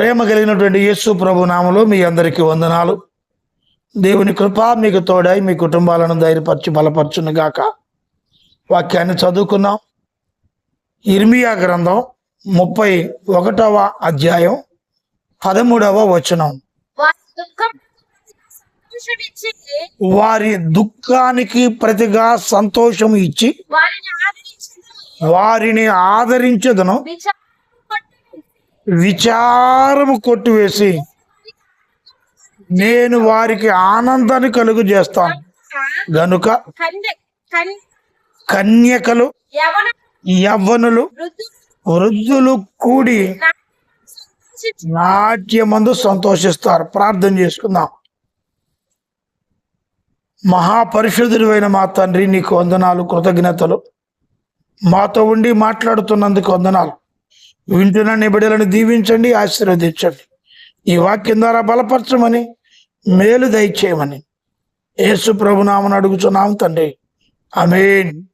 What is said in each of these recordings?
ప్రేమ కలిగినటువంటి యేసు ప్రభు నామలో మీ అందరికీ వందనాలు. దేవుని కృప మీకు తోడై మీ కుటుంబాలను ధైర్యపరచి బలపరచును గాక. వాక్యాన్ని చదువుకున్నాం ఇర్మియా గ్రంథం ముప్పై ఒకటవ అధ్యాయం పదమూడవ వచనం. వారి దుఃఖానికి ప్రతిగా సంతోషం ఇచ్చి వారిని ఆదరించదు వారిని ఆదరించదను. విచారము కొట్టివేసి నేను వారికి ఆనందాన్ని కలుగు చేస్తాను గనుక కన్య కన్ కన్యకలు యవ్వనులు వృద్ధు వృద్ధులు కూడి నాట్యమందు సంతోషిస్తారు. ప్రార్థన చేసుకుందాం. మహాపరిశుద్ధుడైన మా తండ్రి నీకు వందనాలు కృతజ్ఞతలు. మాతో ఉండి మాట్లాడుతున్నందుకు వందనాలు. వింటున్న నిబిడలను దీవించండి ఆశీర్వదించండి. ఈ వాక్యం ద్వారా బలపరచమని మేలు దయచేయమని యేసు ప్రభునామని అడుగుతున్నాం తండ్రి. ఆమేన్.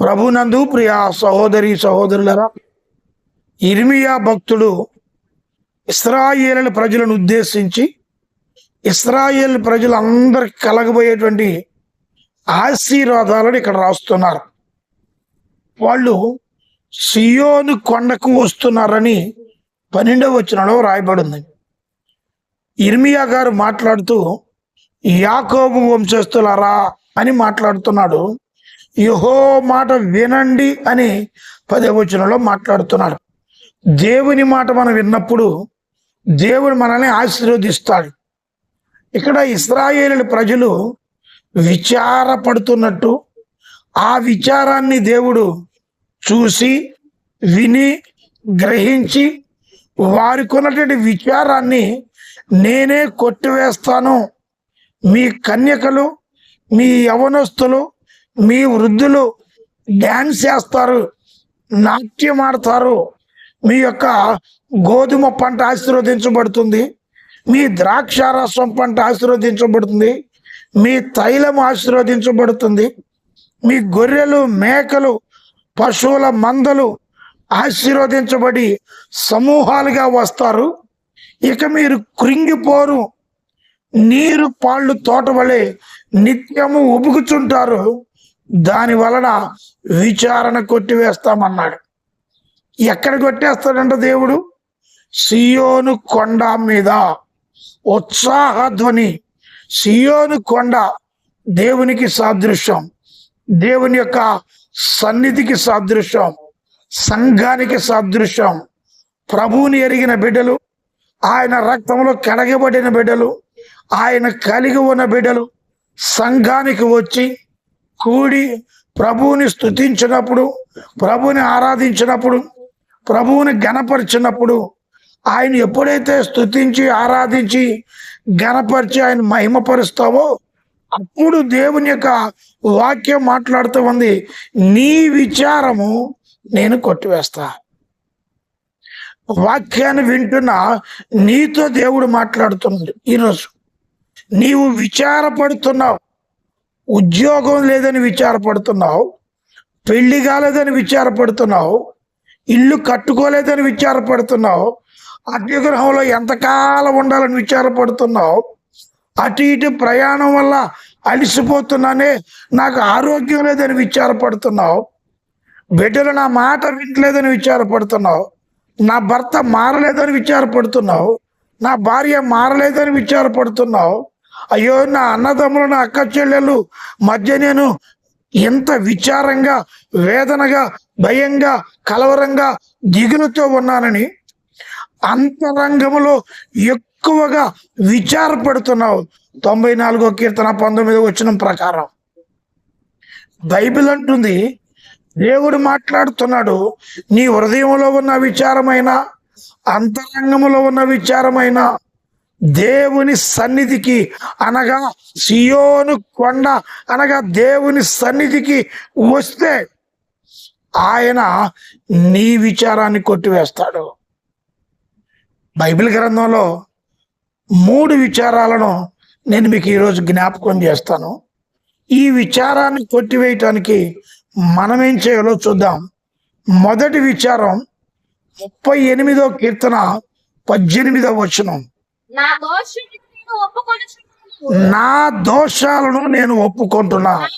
ప్రభునందు ప్రియ సహోదరి సహోదరులరా ఇర్మియా భక్తుడు ఇస్రాయేల్ ప్రజలను ఉద్దేశించి ఇస్రాయేల్ ప్రజలందరికి కలగబోయేటువంటి ఆశీర్వాదాలను ఇక్కడ రాస్తున్నారు. వాళ్ళు సియోను కొండకు వస్తున్నారని పన్నెండవ వచనంలో రాయబడింది. ఇర్మియా గారు మాట్లాడుతూ యాకోబు వంశస్థులారా అని మాట్లాడుతున్నాడు. యహో మాట వినండి అని పదే వచనంలో మాట్లాడుతున్నాడు. దేవుని మాట మనం విన్నప్పుడు దేవుడు మనల్ని ఆశీర్వదిస్తాడు. ఇక్కడ ఇస్రాయేలు ప్రజలు విచారపడుతున్నట్టు ఆ విచారాన్ని దేవుడు చూసి విని గ్రహించి వారికి ఉన్నటువంటి విచారాన్ని నేనే కొట్టివేస్తాను. మీ కన్యకలు మీ యవనస్తులు మీ వృద్ధులు డ్యాన్స్ చేస్తారు నాట్యం ఆడతారు. మీ యొక్క గోధుమ పంట ఆశీర్వదించబడుతుంది. మీ ద్రాక్ష రసం పంట ఆశీర్వదించబడుతుంది. మీ తైలం ఆశీర్వదించబడుతుంది. మీ గొర్రెలు మేకలు పశువుల మందలు ఆశీర్వదించబడి సమూహాలుగా వస్తారు. ఇక మీరు కృంగిపోరు. నీరు పాళ్ళు తోట వలె నిత్యము ఉబుకుచుంటారు. దాని వలన విచారణ కొట్టివేస్తామన్నాడు. ఎక్కడ కొట్టేస్తాడంట దేవుడు? సియోను కొండ మీద. ఉత్సాహధ్వని సియోను కొండ దేవునికి సాదృశ్యం. దేవుని యొక్క సన్నిధికి సాదృశ్యం సంఘానికి సాదృశ్యం. ప్రభువుని ఎరిగిన బిడ్డలు ఆయన రక్తంలో కడగబడిన బిడ్డలు ఆయన కలిగి ఉన్న బిడ్డలు సంఘానికి వచ్చి కూడి ప్రభువుని స్థుతించినప్పుడు ప్రభువుని ఆరాధించినప్పుడు ప్రభువుని గణపరిచినప్పుడు ఆయన ఎప్పుడైతే స్థుతించి ఆరాధించి గణపరిచి ఆయన మహిమపరుస్తావో అప్పుడు దేవుని యొక్క వాక్యం మాట్లాడుతూ ఉంది నీ విచారము నేను కొట్టివేస్తా. వాక్యాన్ని వింటున్న నీతో దేవుడు మాట్లాడుతున్నాడు ఈరోజు. నీవు విచారపడుతున్నావు ఉద్యోగం లేదని విచారపడుతున్నావు పెళ్ళి కాలేదని విచారపడుతున్నావు ఇల్లు కట్టుకోలేదని విచారపడుతున్నావు అగ్నిగ్రహంలో ఎంతకాలం ఉండాలని విచారపడుతున్నావు అటు ఇటు ప్రయాణం వల్ల అలిసిపోతున్నానే నాకు ఆరోగ్యం లేదని విచారపడుతున్నావు. బిడ్డలు నా మాట వింటలేదని విచారపడుతున్నావు. నా భర్త మారలేదని విచారపడుతున్నావు. నా భార్య మారలేదని విచారపడుతున్నావు. అయ్యో నా అన్నదమ్ములు నా అక్క చెల్లెలు మధ్య నేను ఎంత విచారంగా వేదనగా భయంగా కలవరంగా దిగులుతో ఉన్నానని అంతరంగములో ఎక్కువగా విచారపడుతున్నావు తొంభై నాలుగో కీర్తన పంతొమ్మిది వచ్చిన ప్రకారం. బైబిల్ అంటుంది దేవుడు మాట్లాడుతున్నాడు నీ హృదయంలో ఉన్న విచారమైన అంతరంగంలో ఉన్న విచారమైన దేవుని సన్నిధికి అనగా సియోను కొండ అనగా దేవుని సన్నిధికి వస్తే ఆయన నీ విచారాన్ని కొట్టివేస్తాడు. బైబిల్ గ్రంథంలో మూడు విచారాలను నేను మీకు ఈరోజు జ్ఞాపకం చేస్తాను. ఈ విచారాన్ని కొట్టివేయటానికి మనం ఏం చేయాలో చూద్దాం. మొదటి విచారం ముప్పై ఎనిమిదో కీర్తన పద్దెనిమిదవ వచనం. నా దోషాలను నేను ఒప్పుకుంటున్నా.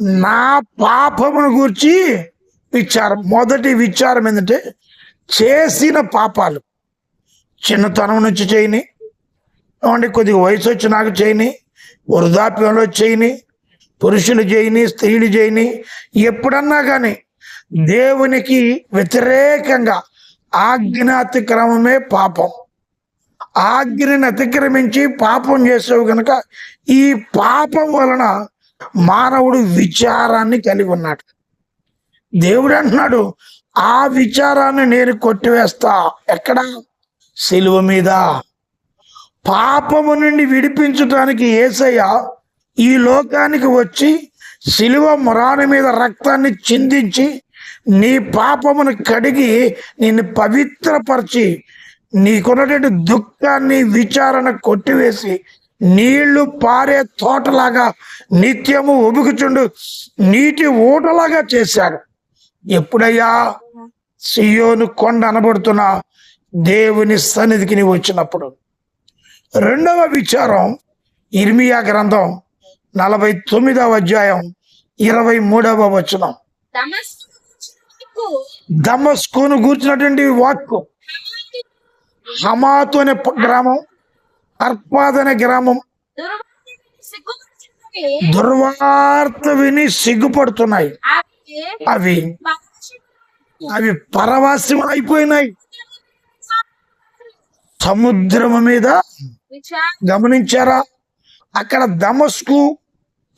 నా పాపమును గురించి విచారం. మొదటి విచారం ఏంటంటే చేసిన పాపాలు. చిన్నతనం నుంచి చేయని ఏమంటే కొద్దిగా వయసు వచ్చినాక చేయని వృద్ధాప్యంలో చేయని పురుషులు చేయని స్త్రీలు చేయని ఎప్పుడన్నా కానీ దేవునికి వ్యతిరేకంగా ఆజ్ఞ అతిక్రమమే పాపం. ఆజ్ఞని అతిక్రమించి పాపం చేసావు కనుక ఈ పాపం వలన మానవుడు విచారాన్ని కలిగి ఉన్నాడు. దేవుడు అంటున్నాడు ఆ విచారాన్ని నేను కొట్టివేస్తా. ఎక్కడ సిలువ మీద. పాపము నుండి విడిపించడానికి ఏసయ్య ఈ లోకానికి వచ్చి సిలువ మురాని మీద రక్తాన్ని చిందించి నీ పాపమును కడిగి నిన్ను పవిత్రపరిచి నీకున్నటువంటి దుఃఖాన్ని విచారణ కొట్టివేసి నీళ్ళు పారే తోటలాగా నిత్యము ఉబుకుచుండు నీటి ఊటలాగా చేశాడు. ఎప్పుడయ్యా? సియోను కొండ అనబడుతున్న దేవుని సన్నిధికి నీవు వచ్చినప్పుడు. రెండవ విచారం ఇర్మియా గ్రంథం నలభై తొమ్మిదవ అధ్యాయం ఇరవై మూడవ వచనం. దమస్కు దమస్కును కూర్చున్నటువంటి వాక్కు. హమాతు అనే గ్రామం అర్పాద్ అనే గ్రామం. దుర్వార్త విని సిగ్గుపడుతున్నాయి. అవి అవి పరవాస్యం అయిపోయినాయి సముద్రం మీద గమనించారా? అక్కడ దమస్కు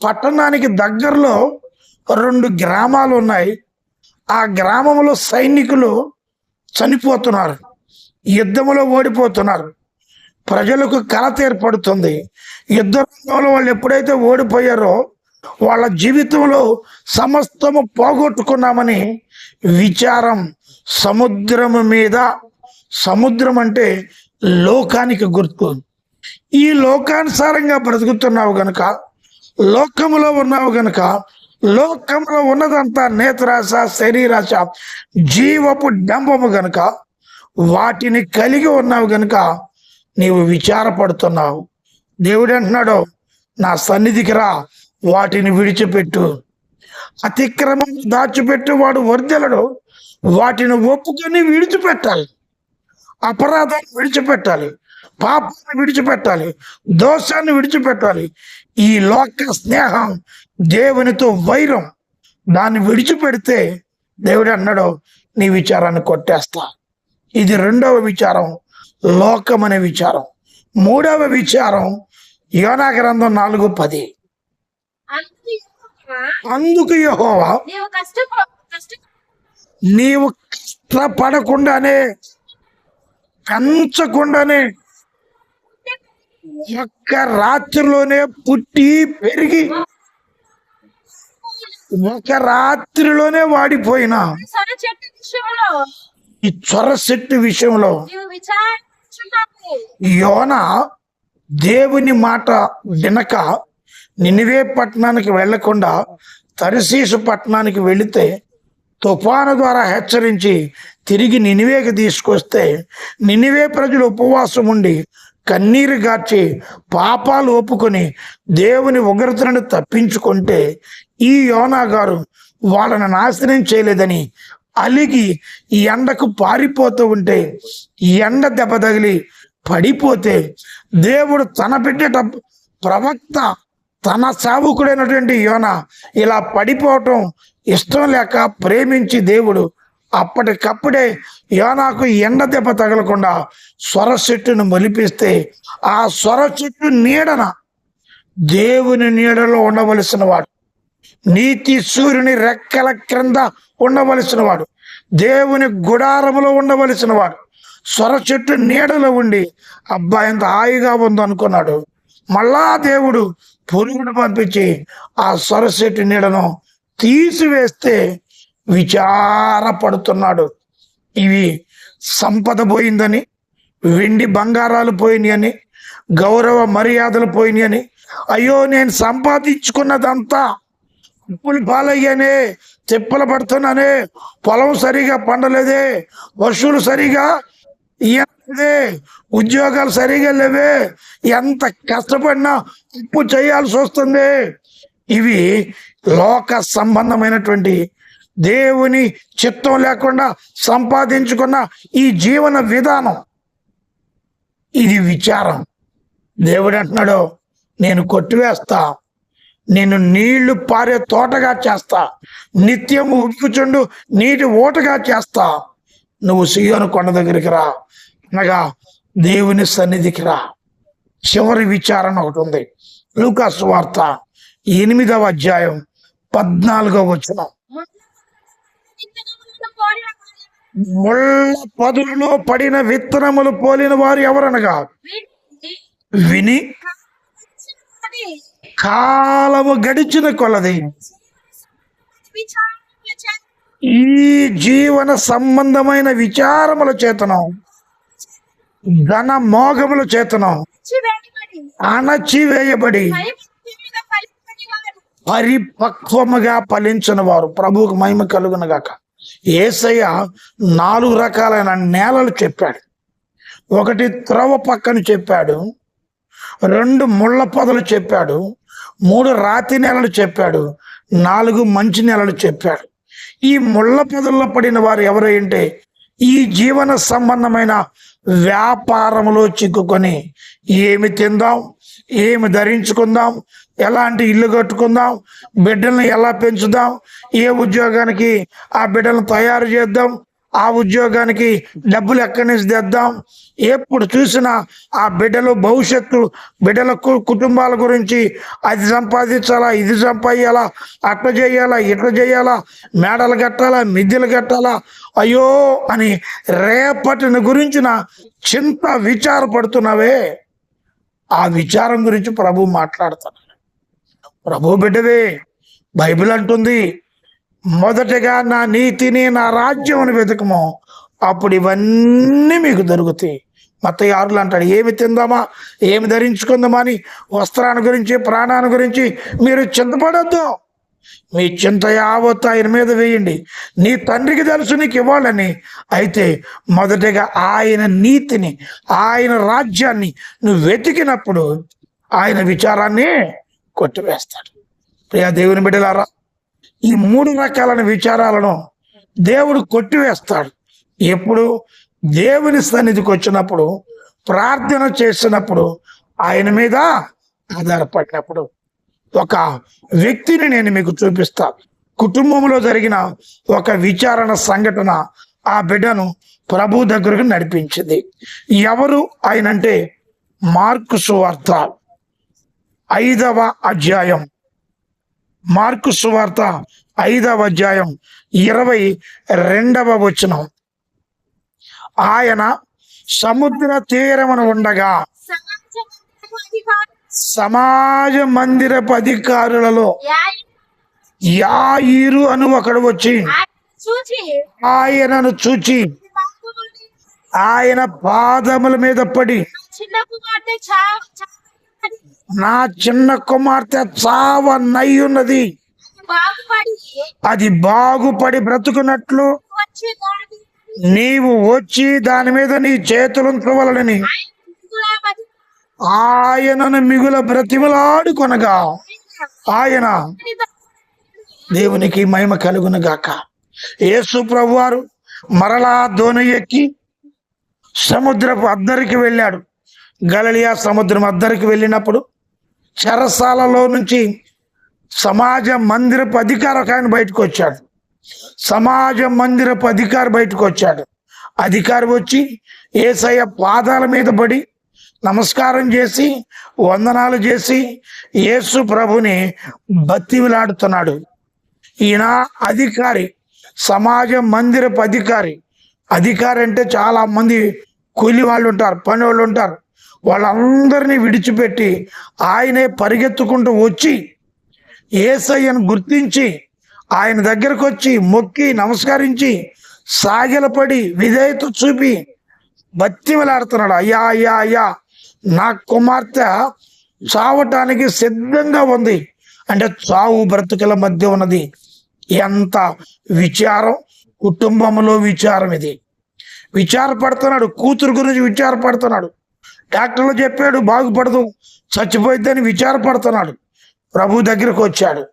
పట్టణానికి దగ్గరలో రెండు గ్రామాలు ఉన్నాయి. ఆ గ్రామంలో సైనికులు చనిపోతున్నారు. యుద్ధంలో ఓడిపోతున్నారు. ప్రజలకు కలత ఏర్పడుతుంది యుద్ధ రంగంలో వాళ్ళు ఎప్పుడైతే ఓడిపోయారో వాళ్ళ జీవితంలో సమస్తము పోగొట్టుకున్నామని విచారం. సముద్రము మీద సముద్రం అంటే లోకానికి గుర్తు. ఈ లోకానుసారంగా బ్రతుకుతున్నావు గనుక లోకంలో ఉన్నావు గనుక లోకంలో ఉన్నదంతా నేత్రాశ శరీరాశ జీవపు డంబము గనుక వాటిని కలిగి ఉన్నావు గనుక నీవు విచారపడుతున్నావు. దేవుడు అంటున్నాడు నా సన్నిధికి రా వాటిని విడిచిపెట్టు. అతిక్రమం దాచిపెట్టు వాడు వర్దెలడు వాటిని ఒప్పుకొని విడిచిపెట్టాలి. అపరాధాన్ని విడిచిపెట్టాలి పాపాన్ని విడిచిపెట్టాలి దోషాన్ని విడిచిపెట్టాలి. ఈ లోక స్నేహం దేవునితో వైరం. దాన్ని విడిచిపెడితే దేవుడు అన్నాడు నీ విచారాన్ని కొట్టేస్తా. ఇది రెండవ విచారం లోకం అనే విచారం. మూడవ విచారం యోనా గ్రంథం నాలుగు పది. అందుకు యెహోవా, నీవు కష్టపడకుండానే పెంచకుండానే ఒక్క రాత్రిలోనే పుట్టి పెరిగి ఒక రాత్రిలోనే వాడిపోయిన. ఈ చొర చెట్టు విషయంలో యోన దేవుని మాట వినక నినివే పట్టణానికి వెళ్ళకుండా తరిశీసు పట్టణానికి వెళితే తుఫాను ద్వారా హెచ్చరించి తిరిగి నినివేకి తీసుకొస్తే నినివే ప్రజలు ఉపవాసం ఉండి కన్నీరు గార్చి పాపాలు ఒప్పుకొని దేవుని ఉగ్రతను తప్పించుకుంటే ఈ యోనా గారు వాళ్ళని నాశనం చేయలేదని అలిగి ఈ ఎండకు పారిపోతూ ఉంటే ఈ ఎండ దెబ్బ తగిలి పడిపోతే దేవుడు తన పెట్టేట ప్రవక్త తన సేవకుడైనటువంటి యోన ఇలా పడిపోవటం ఇష్టం లేక ప్రేమించి దేవుడు అప్పటికప్పుడే యోనాకు ఎండ దెబ్బ తగలకుండా స్వర చెట్టును మొలిపిస్తే ఆ స్వర చెట్టు నీడన దేవుని నీడలో ఉండవలసిన వాడు నీతి సూర్యుని రెక్కల క్రింద ఉండవలసిన వాడు దేవుని గుడారములో ఉండవలసిన వాడు స్వర చెట్టు నీడలో ఉండి అబ్బాయి ఎంత హాయిగా ఉందో అనుకున్నాడు. మళ్ళా దేవుడు పురుగును పంపించి ఆ స్వర చెట్టు నీడను తీసివేస్తే విచారపడుతున్నాడు. ఇవి సంపద పోయిందని వెండి బంగారాలు పోయినాయని గౌరవ మర్యాదలు పోయినాయని అయ్యో నేను సంపాదించుకున్నదంతా అప్పులు పాలయ్యానే తెప్పలు పడుతున్నానే పొలం సరిగా పండలేదే పశువులు సరిగా ఇయ్యలేదే ఉద్యోగాలు సరిగా లేవే ఎంత కష్టపడినా ఉప్పు చేయాల్సి వస్తుంది. ఇవి లోక సంబంధమైనటువంటి దేవుని చిత్తం లేకుండా సంపాదించుకున్న ఈ జీవన విధానం. ఇది విచారం. దేవుడు అంటున్నాడు నేను కొట్టివేస్తా. నేను నీళ్ళు పారే తోటగా చేస్తా. నిత్యం ఉక్కుచుండు నీటి ఓటగా చేస్తా. నువ్వు సియోను కొండ దగ్గరికి రా. అనగా దేవుని సన్నిధికి రా. చివరి విచారణ ఒకటి ఉంది. లూకాస్ వార్త ఎనిమిదవ అధ్యాయం పద్నాలుగవ వచనం. ముళ్ళ పదులలో పడిన విత్తనములు పోలిన వారు ఎవరనగా? విని కాలము గడిచిన కొలది. ఈ జీవన సంబంధమైన విచారముల చేతనం ఘన మోగముల చేతనం వేయబడి అణచివేయబడి భయభక్తి మీద ఫలించని వారు పరిపక్వముగా ఫలించిన వారు ప్రభువుకు మహిమ కలుగునగాక ఏసయ్య నాలుగు రకాలైన నేలలు చెప్పాడు. ఒకటి త్రవ పక్కన చెప్పాడు. రెండు ముళ్ళ పొదలు చెప్పాడు. మూడు రాతి నెలలు చెప్పాడు. నాలుగు మంచి నెలలు చెప్పాడు. ఈ ముళ్ళ పొదల్లో పడిన వారు ఎవరంటే ఈ జీవన సంబంధమైన వ్యాపారములో చిక్కుకొని ఏమి తిందాం? ఏమి ధరించుకుందాం? ఎలాంటి ఇల్లు కట్టుకుందాం? బిడ్డల్ని ఎలా పెంచుదాం? ఏ ఉద్యోగానికి ఆ బిడ్డలను తయారు చేద్దాం? ఆ ఉద్యోగానికి డబ్బులు ఎక్కడి నుంచి తెద్దాం? ఎప్పుడు చూసినా ఆ బిడ్డలు భవిష్యత్తు బిడ్డల కు- కుటుంబాల గురించి అది సంపాదించాలా ఇది సంపాదించాలా అట్లా చేయాలా ఇట్లా చేయాలా మేడలు కట్టాలా మిద్దెలు కట్టాలా? అయ్యో అని రేపటిని గురించిన చింత విచారపడుతున్నావే. ఆ విచారం గురించి ప్రభు మాట్లాడతాడు. ప్రభు బిడ్డవే బైబిల్ అంటుంది మొదటగా నా నీతిని నా రాజ్యమును వెతకము. అప్పుడు ఇవన్నీ మీకు దొరుకుతాయి మత ఆరులు అంటాడు ఏమి తిందామా? ఏమి ధరించుకుందామా? అని వస్త్రాన్ని గురించి ప్రాణాన్ని గురించి మీరు చింతపడద్దు. మీ చింత యావత్తు ఆయన మీద వేయండి. నీ తండ్రికి తెలుసు నీకు ఇవ్వాలని. అయితే మొదటగా ఆయన నీతిని ఆయన రాజ్యాన్ని నువ్వు వెతికినప్పుడు ఆయన విచారాన్ని కొట్టివేస్తాడు. ప్రియా దేవుని బిడ్డలారా ఈ మూడు రకాలైన విచారాలను దేవుడు కొట్టివేస్తాడు. ఎప్పుడు? దేవుని సన్నిధికి వచ్చినప్పుడు ప్రార్థన చేసినప్పుడు ఆయన మీద ఆధారపడినప్పుడు. ఒక వ్యక్తిని నేను మీకు చూపిస్తా. కుటుంబంలో జరిగిన ఒక విచారణ సంఘటన ఆ బిడ్డను ప్రభు దగ్గరకు నడిపించింది. ఎవరు ఆయనంటే మార్కు సువార్త ఐదవ అధ్యాయం. మార్కు సువార్త ఐదవ అధ్యాయం ఇరవై రెండవ వచనం. ఆయన సముద్ర తీరమున ఉండగా సమాజ మందిరపు అధికారులలో యాయి. యాయిరు అని ఒకడు వచ్చి ఆయన చూచి. ఆయనను చూచి ఆయన పాదముల మీద పడి నా చిన్న కుమార్తె చావ నయ్యున్నది. అది బాగుపడి. బ్రతుకున్నట్లు నీవు వచ్చి దాని మీద నీ కూడా బతి- ఆయనను మిగుల బ్రతిమలాడుకొనగా. ఆయన దేవునికి మహిమ కలుగును గాక. యేసు ప్రభువారు మరలా దోణి ఎక్కి సముద్రపు అద్దరికి వెళ్ళాడు. గలలియా సముద్రం అద్దరికి వెళ్ళినప్పుడు చెరసాలలో నుంచి సమాజ మందిరపు అధికారి ఒక ఆయన బయటకు వచ్చాడు. సమాజ మందిరపు అధికారి బయటకు వచ్చాడు. అధికారి వచ్చి ఏసయ్య పాదాల మీద పడి నమస్కారం చేసి వందనాలు చేసి యేసు ప్రభుని బతివిలాడుతున్నాడు ఈయన అధికారి సమాజ మందిరపు అధికారి. అధికారి అంటే చాలా మంది కూలి వాళ్ళు ఉంటారు పని వాళ్ళు ఉంటారు. వాళ్ళందరినీ విడిచిపెట్టి ఆయనే పరిగెత్తుకుంటూ వచ్చి ఏసయ్యను గుర్తించి ఆయన దగ్గరకు వచ్చి మొక్కి నమస్కరించి సాగిలపడి విధేయత చూపి బతిమలాడుతున్నాడు. అయ్యా అయ్యా అయ్యా. నా కుమార్తె చావటానికి సిద్ధంగా ఉంది. అంటే చావు బ్రతుకుల మధ్య ఉన్నది. ఎంత విచారం కుటుంబంలో విచారం ఇది. విచారపడుతున్నాడు కూతురు గురించి విచారపడుతున్నాడు. డాక్టర్లు చెప్పాడు బాగుపడదు చచ్చిపోయిద్దని విచారపడుతున్నాడు. ప్రభు దగ్గరకు వచ్చాడు.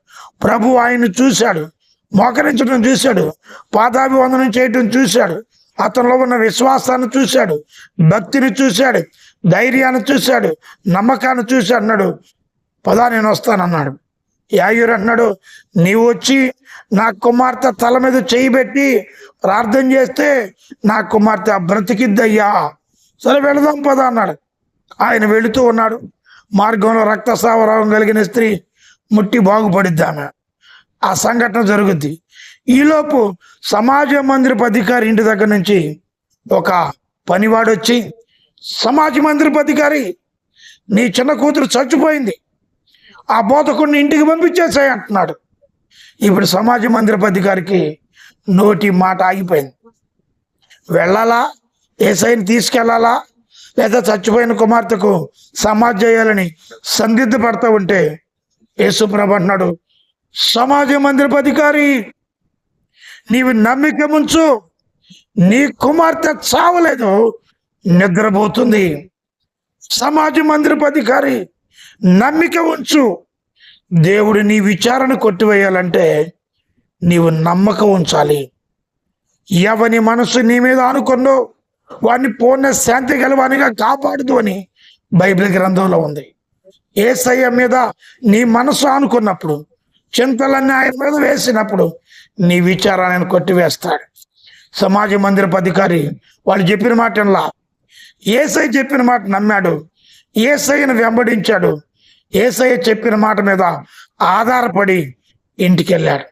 ప్రభు ఆయన చూశాడు మోకరించడం చూశాడు పాదాభివందనం చేయటం చూశాడు అతనిలో ఉన్న విశ్వాసాన్ని చూశాడు భక్తిని చూశాడు ధైర్యాన్ని చూశాడు నమ్మకాన్ని చూసి అన్నాడు పదా నేను వస్తానన్నాడు. యాయూరు అన్నాడు నీవు వచ్చి నా కుమార్తె తల మీద చేయి పెట్టి ప్రార్థన చేస్తే నా కుమార్తె బ్రతికిద్దయ్యా. సరే వెళదాం పదా అన్నాడు. ఆయన వెళుతూ ఉన్నాడు. మార్గంలో రక్తస్రావం కలిగిన స్త్రీ ముట్టి బాగుపడిద్ది ఆమె. ఆ సంఘటన జరుగుద్ది. ఈలోపు సమాజ మందిరపు అధికారి ఇంటి దగ్గర నుంచి ఒక పనివాడు వచ్చి సమాజ మందిరపు అధికారి నీ చిన్న కూతురు చచ్చిపోయింది. ఆ బోధకుడిని ఇంటికి పంపించేసాయి అంటున్నాడు. ఇప్పుడు సమాజ మందిరపు అధికారికి నోటి మాట ఆగిపోయింది. వెళ్ళాలా? ఏసైని తీసుకెళ్ళాలా లేదా చచ్చిపోయిన కుమార్తెకు సమాజ్ చేయాలని సందిగ్ధపడతా ఉంటే యేసుప్రభు అంటున్నాడు సమాజ మందిరపు అధికారి నీవు నమ్మిక ముంచు. నీ కుమార్తె చావలేదు. నిద్రపోతుంది. సమాజ మందిరపు అధికారి నమ్మిక ఉంచు. దేవుడు నీ విచారణ కొట్టివేయాలంటే నీవు నమ్మకం ఉంచాలి. ఎవని మనసు నీ మీద అనుకున్నో వాడిని పూర్ణ శాంతి గలవానిగా కాపాడదు అని బైబిల్ గ్రంథంలో ఉంది. ఏసయ్య మీద నీ మనసు అనుకున్నప్పుడు చింతలన్నీ ఆయన మీద వేసినప్పుడు నీ విచారాన్ని కొట్టివేస్తాడు. సమాజ మందిరపు అధికారి వాళ్ళు చెప్పిన మాటలా ఏసై చెప్పిన మాట నమ్మాడు. ఏసైను వెంబడించాడు. ఏసయ్య చెప్పిన మాట మీద ఆధారపడి ఇంటికి వెళ్ళాడు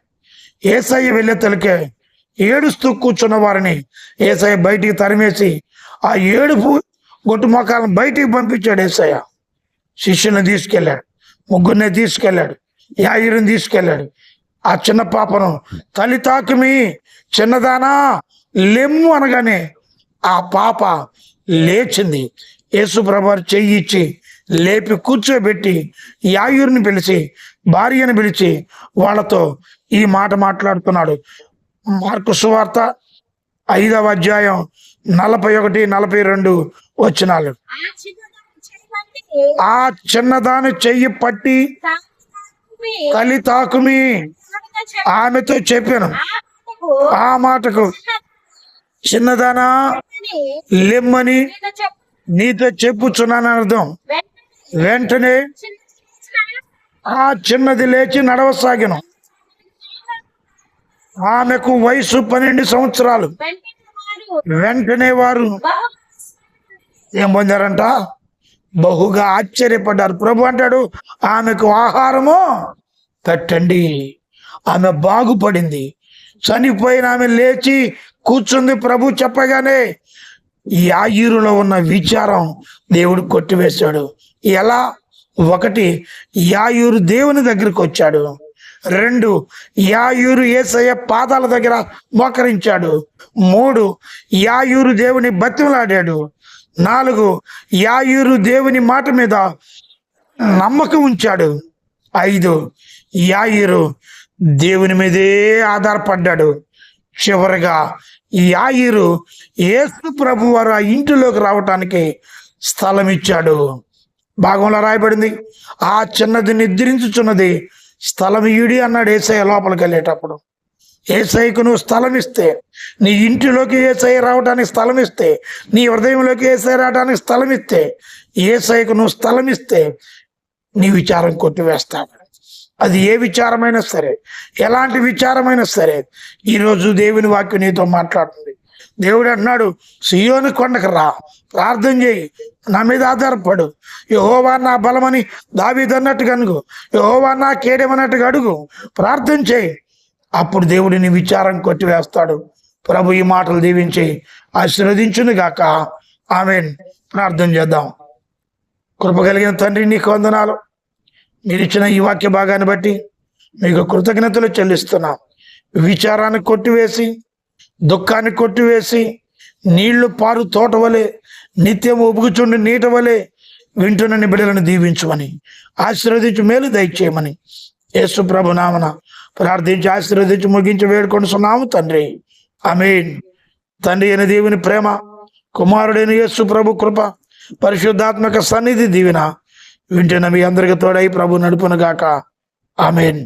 ఏసయ్య వెళ్ళే తలకే ఏడుస్తూ కూర్చున్న వారిని ఏసఐ బయటికి తరిమేసి ఆ ఏడుపు గొట్టు మొక్కలను బయటికి పంపించాడు ఏసయ్య. శిష్యుని తీసుకెళ్ళాడు. ముగ్గురిని తీసుకెళ్ళాడు. యాయిరుని తీసుకెళ్ళాడు. ఆ చిన్న పాపను తల్లి తాకుమి చిన్నదానా లెమ్ము అనగానే ఆ పాప లేచింది. యేసుప్రభు చెయ్యి ఇచ్చి లేపి కూర్చోబెట్టి యాయూరిని పిలిచి భార్యను పిలిచి వాళ్ళతో ఈ మాట మాట్లాడుతున్నాడు. మార్కు సువార్త ఐదవ అధ్యాయం నలభై ఒకటి నలభై రెండు వచ్చినాలు ఆ చిన్నదాని చెయ్యి పట్టి తల్లి తాకుమి. ఆమెతో చెప్పాను. ఆ మాటకు చిన్నదానా? లెమ్మని నీతో చెప్పు. నీతో చెప్పుచున్నాను అర్థం. వెంటనే ఆ చిన్నది లేచి నడవసాగిన. ఆమెకు వయసు పన్నెండు సంవత్సరాలు. వెంటనే వారు ఏం పొందారంట? బహుగా ఆశ్చర్యపడ్డారు. ప్రభు అంటాడు ఆమెకు ఆహారము పెట్టండి. ఆమె బాగుపడింది. చనిపోయిన ఆమె లేచి కూర్చుంది ప్రభు చెప్పగానే ఈ ఉన్న విచారం దేవుడు కొట్టివేశాడు. ఎలా? ఒకటి యాయూరు దేవుని దగ్గరికి వచ్చాడు. రెండు యాయూరు ఏసయ్య పాదాల దగ్గర మోకరించాడు. మూడు యాయూరు దేవుని బతిమలాడాడు. నాలుగు యాయూరు దేవుని మాట మీద నమ్మకం ఉంచాడు. ఐదు యాయూరు దేవుని మీదే ఆధారపడ్డాడు. చివరిగా యాయిరు ఏసు ప్రభు వారు ఆ ఇంటిలోకి రావటానికి స్థలం ఇచ్చాడు. భాగంలో రాయబడింది ఆ చిన్నది నిద్రించుచున్నది స్థలం ఈడి అన్నాడు ఏసఐ లోపలికి వెళ్ళేటప్పుడు. ఏసైకు నువ్వు స్థలం ఇస్తే నీ ఇంటిలోకి ఏసఐ రావడానికి స్థలం ఇస్తే నీ హృదయంలోకి ఏసఐ రావడానికి స్థలం ఇస్తే ఏసైకు నువ్వు స్థలం ఇస్తే నీ విచారం కొట్టివేస్తావు అది ఏ విచారమైనా సరే ఎలాంటి విచారమైనా సరే ఈరోజు దేవుని వాక్యం నీతో మాట్లాడుతుంది. దేవుడు అంటున్నాడు సియోని కొండకు రా ప్రార్థన చేయి నా మీద ఆధారపడు. యహోవా నా బలమని దావీదన్నట్టుగా అనుగు యహోవా నా కేడమన్నట్టుగా అడుగు. ప్రార్థన చేయి. అప్పుడు దేవుడిని విచారం కొట్టివేస్తాడు. ప్రభు ఈ మాటలు దీవించి ఆశీర్వదించును గాక. ఆమె ప్రార్థన చేద్దాం. కృప కలిగిన తండ్రి నీకు వందనాలు. మీరు ఇచ్చిన ఈ వాక్య భాగాన్ని బట్టి మీకు కృతజ్ఞతలు చెల్లిస్తున్నాం. విచారాన్ని కొట్టివేసి దుఃఖాన్ని కొట్టివేసి నీళ్ళు పారు తోట వలె నిత్యం ఉబుకుచుండి నీట వలె వింటున్న బిడలను దీవించమని ఆశీర్వదించి మేలు దయచేయమని యేసు ప్రభు నామన ప్రార్థించి ఆశీర్వదించి ముగించి వేడుకొనుచున్నాము తండ్రి. అమీన్ తండ్రి అయిన దేవుని ప్రేమ కుమారుడైన యేసు ప్రభు కృప పరిశుద్ధాత్మక సన్నిధి దీవిన వింటున్న మీ అందరికి తోడై ప్రభు నడుపును గాక ఆమెన్.